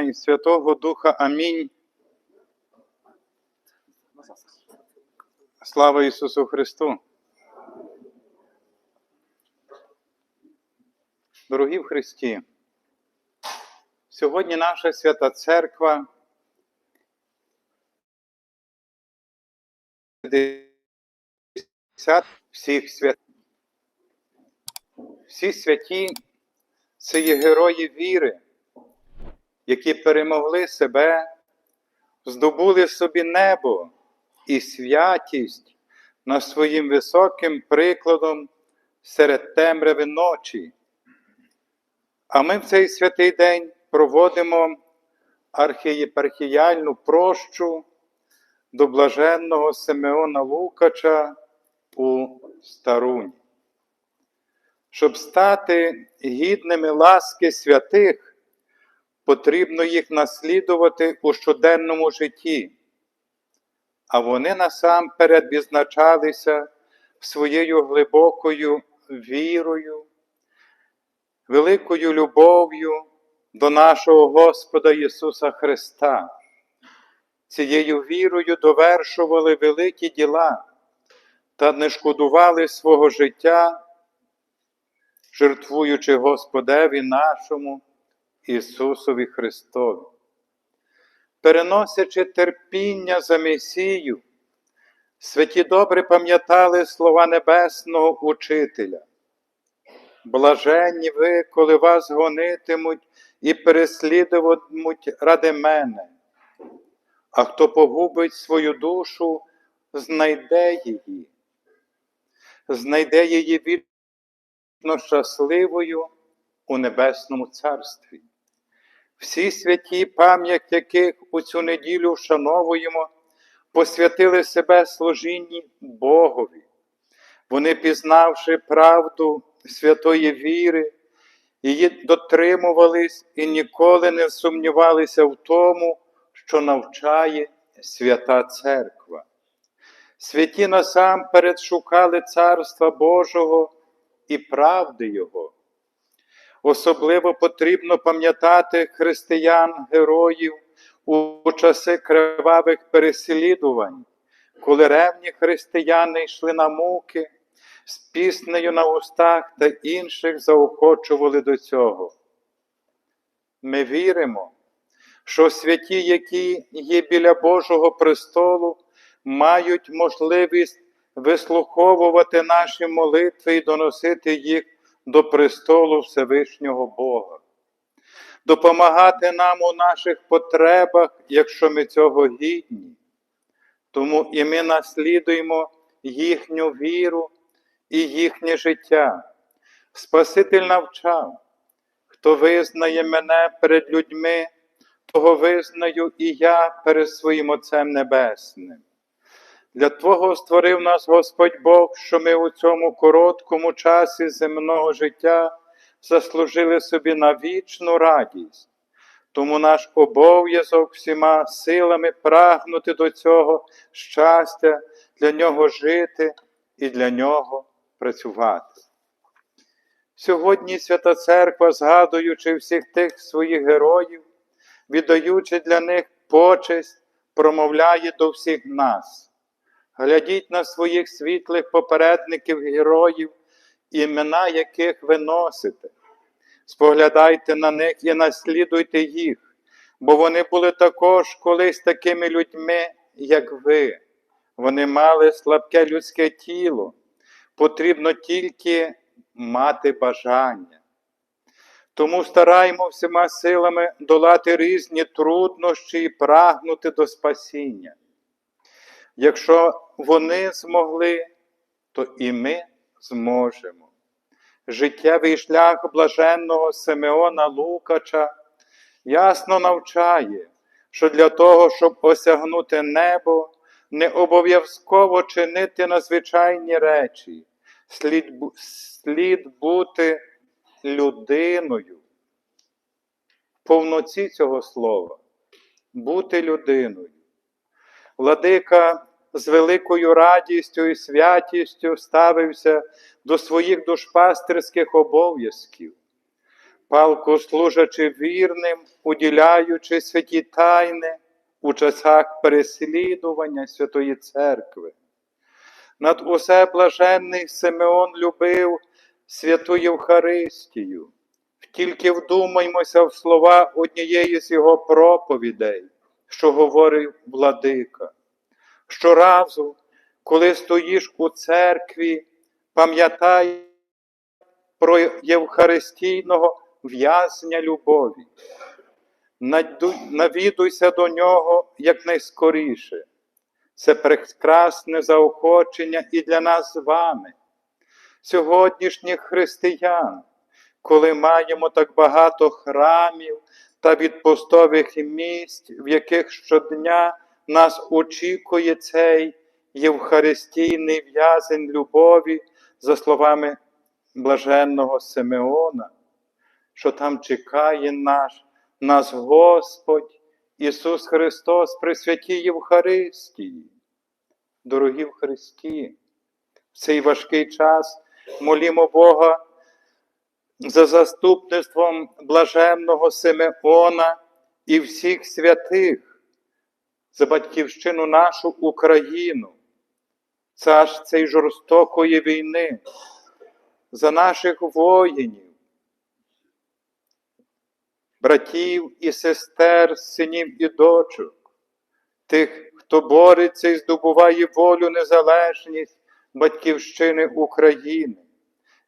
І Святого Духа. Амінь. Слава Ісусу Христу. Дорогі в Христі, сьогодні наша свята церква всіх свят. Всі святі це є герої віри, які перемогли себе, здобули собі небо і святість над своїм високим прикладом серед темряви ночі. А ми в цей святий день проводимо архієпархіяльну прощу до блаженного Симеона Лукача у Старуні. Щоб стати гідними ласки святих, потрібно їх наслідувати у щоденному житті, а вони насамперед відзначалися своєю глибокою вірою, великою любов'ю до нашого Господа Ісуса Христа. Цією вірою довершували великі діла та не шкодували свого життя, жертвуючи Господеві нашому Ісусові Христові, переносячи терпіння за Месію, святі добре пам'ятали слова Небесного Учителя. Блаженні ви, коли вас гонитимуть і переслідуватимуть ради мене, а хто погубить свою душу, знайде її, знайде її вічно щасливою у Небесному Царстві. Всі святі, пам'ять яких у цю неділю вшановуємо, посвятили себе служінні Богові. Вони, пізнавши правду святої віри, її дотримувались і ніколи не сумнівалися в тому, що навчає свята Церква. Святі насамперед шукали Царства Божого і правди Його. Особливо потрібно пам'ятати християн, героїв у часи кривавих переслідувань, коли ревні християни йшли на муки, з піснею на устах та інших заохочували до цього. Ми віримо, що святі, які є біля Божого престолу, мають можливість вислуховувати наші молитви і доносити їх до престолу Всевишнього Бога, допомагати нам у наших потребах, якщо ми цього гідні. Тому і ми наслідуємо їхню віру і їхнє життя. Спаситель навчав, хто визнає мене перед людьми, того визнаю і я перед своїм Отцем Небесним. Для Твого створив нас Господь Бог, що ми у цьому короткому часі земного життя заслужили собі на вічну радість. Тому наш обов'язок всіма силами прагнути до цього щастя, для нього жити і для нього працювати. Сьогодні Свята Церква, згадуючи всіх тих своїх героїв, віддаючи для них почесть, промовляє до всіх нас. Глядіть на своїх світлих попередників героїв, імена яких ви носите. Споглядайте на них і наслідуйте їх, бо вони були також колись такими людьми, як ви. Вони мали слабке людське тіло, потрібно тільки мати бажання. Тому стараємо всіма силами долати різні труднощі і прагнути до спасіння. Якщо вони змогли, то і ми зможемо. Життєвий шлях блаженного Симеона Лукача ясно навчає, що для того, щоб осягнути небо, не обов'язково чинити надзвичайні речі, слід, слід бути людиною. Повноці цього слова, бути людиною. Владика з великою радістю і святістю ставився до своїх душпастерських обов'язків. палко служачи вірним, уділяючи святі тайни у часах переслідування Святої Церкви. Над усе блаженний Симеон любив святу Євхаристію. Тільки вдумаймося в слова однієї з його проповідей, що говорив владика. Щоразу, коли стоїш у церкві, пам'ятай про Євхаристійного в'язня любові. Навідуйся до нього якнайскоріше. Це прекрасне заохочення і для нас з вами, сьогоднішніх християн, коли маємо так багато храмів та відпустових місць, в яких щодня нас очікує цей євхаристійний в'язень любові, за словами блаженного Симеона, що там чекає наш, нас Господь Ісус Христос при святій Євхаристії. Дорогі в Христі, в цей важкий час молімо Бога за заступництвом блаженного Симеона і всіх святих, за батьківщину нашу Україну, цар цієї жорстокої війни, за наших воїнів, братів і сестер, синів і дочок, тих, хто бореться і здобуває волю, незалежність батьківщини України,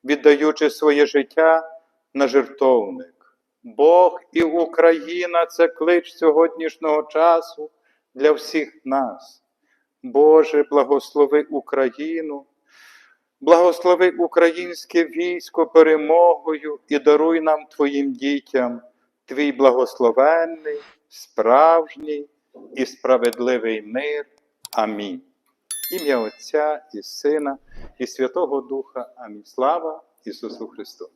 віддаючи своє життя на жертовник. Бог і Україна це клич сьогоднішнього часу для всіх нас. Боже, благослови Україну, благослови українське військо перемогою і даруй нам Твоїм дітям Твій благословенний, справжній і справедливий мир. Амінь. Ім'я Отця і Сина, і Святого Духа. Амінь. Слава Ісусу Христу!